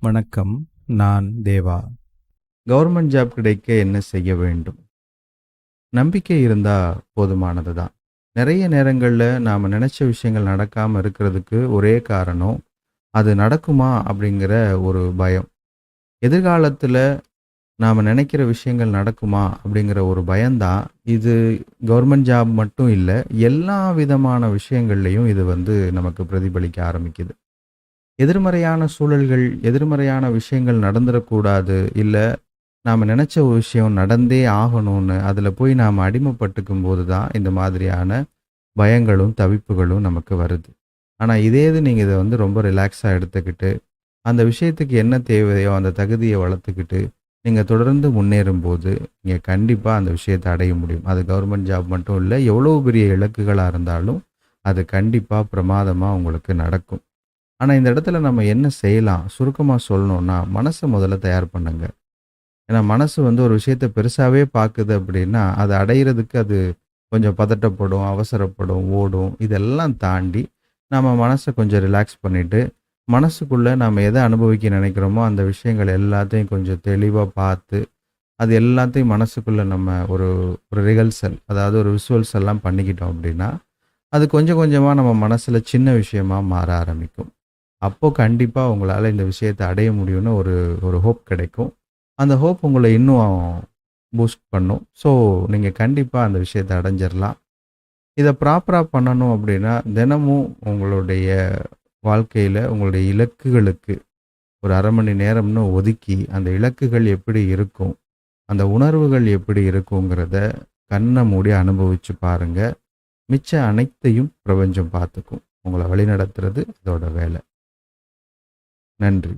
வணக்கம் நான் தேவா. Government job கிடைக்க என்ன செய்ய வேண்டும்? நம்பிக்கை இருந்தால் போதுமானது தான் நிறைய நேரங்களில் நாம் நினச்ச விஷயங்கள் நடக்காமல் இருக்கிறதுக்கு ஒரே காரணம் அது நடக்குமா அப்படிங்கிற ஒரு பயம். எதிர்காலத்தில் நாம் நினைக்கிற விஷயங்கள் நடக்குமா அப்படிங்கிற ஒரு பயம்தான். இது கவர்மெண்ட் ஜாப் மட்டும் இல்லை எல்லா விதமான விஷயங்கள்லையும் இது வந்து நமக்கு பிரதிபலிக்க ஆரம்பிக்குது. எதிர்மறையான சூழல்கள் எதிர்மறையான விஷயங்கள் நடந்துடக்கூடாது இல்லை நாம் நினச்ச ஒரு விஷயம் நடந்தே ஆகணும்னு அதில் போய் நாம் அடிமைப்பட்டுக்கும் போது தான் இந்த மாதிரியான பயங்களும் தவிப்புகளும் நமக்கு வருது. ஆனால் இதே இது நீங்கள் இதை வந்து ரொம்ப ரிலாக்ஸாக எடுத்துக்கிட்டு அந்த விஷயத்துக்கு என்ன தேவையோ அந்த தகுதியை வளர்த்துக்கிட்டு நீங்கள் தொடர்ந்து முன்னேறும்போது நீங்கள் கண்டிப்பாக அந்த விஷயத்தை அடைய முடியும். அது கவர்மெண்ட் ஜாப் மட்டும் இல்லை எவ்வளோ பெரிய இலக்குகளாக இருந்தாலும் அது கண்டிப்பாக பிரமாதமாக உங்களுக்கு நடக்கும். ஆனால் இந்த இடத்துல நம்ம என்ன செய்யலாம்? சுருக்கமாக சொல்லணும்னா மனசை முதல்ல தயார் பண்ணுங்க. ஏன்னா மனசு வந்து ஒரு விஷயத்தை பெருசாகவே பார்க்குது அப்படின்னா அதை அடையிறதுக்கு அது கொஞ்சம் பதட்டப்படும் அவசரப்படும் ஓடும். இதெல்லாம் தாண்டி நம்ம மனசை கொஞ்சம் ரிலாக்ஸ் பண்ணிவிட்டு மனசுக்குள்ளே நம்ம எதை அனுபவிக்க நினைக்கிறோமோ அந்த விஷயங்கள் எல்லாத்தையும் கொஞ்சம் தெளிவாக பார்த்து அது எல்லாத்தையும் மனசுக்குள்ளே நம்ம ஒரு ஒரு ரிகல்சல் அதாவது ஒரு விஷுவல்ஸ் எல்லாம் பண்ணிக்கிட்டோம் அப்படின்னா அது கொஞ்சம் கொஞ்சமாக நம்ம மனசில் சின்ன விஷயமாக மாற ஆரம்பிக்கும். அப்போது கண்டிப்பாக உங்களால் இந்த விஷயத்தை அடைய முடியும்னு ஒரு ஒரு ஹோப் கிடைக்கும். அந்த ஹோப் உங்களை இன்னும் பூஸ்ட் பண்ணும். ஸோ நீங்கள் கண்டிப்பாக அந்த விஷயத்தை அடைஞ்சிடலாம் இதை ப்ராப்பராக பண்ணணும் அப்படின்னா தினமும் உங்களுடைய வாழ்க்கையில் உங்களுடைய இலக்குகளுக்கு ஒரு அரை மணி நேரம்னு ஒதுக்கி அந்த இலக்குகள் எப்படி இருக்கும் அந்த உணர்வுகள் எப்படி இருக்குங்கிறத கண்ணை மூடி அனுபவித்து பாருங்கள் மிச்ச அனைத்தையும் பிரபஞ்சம் பார்த்துக்கும். உங்களை வழிநடத்துறது அதோட வேலை. நன்றி.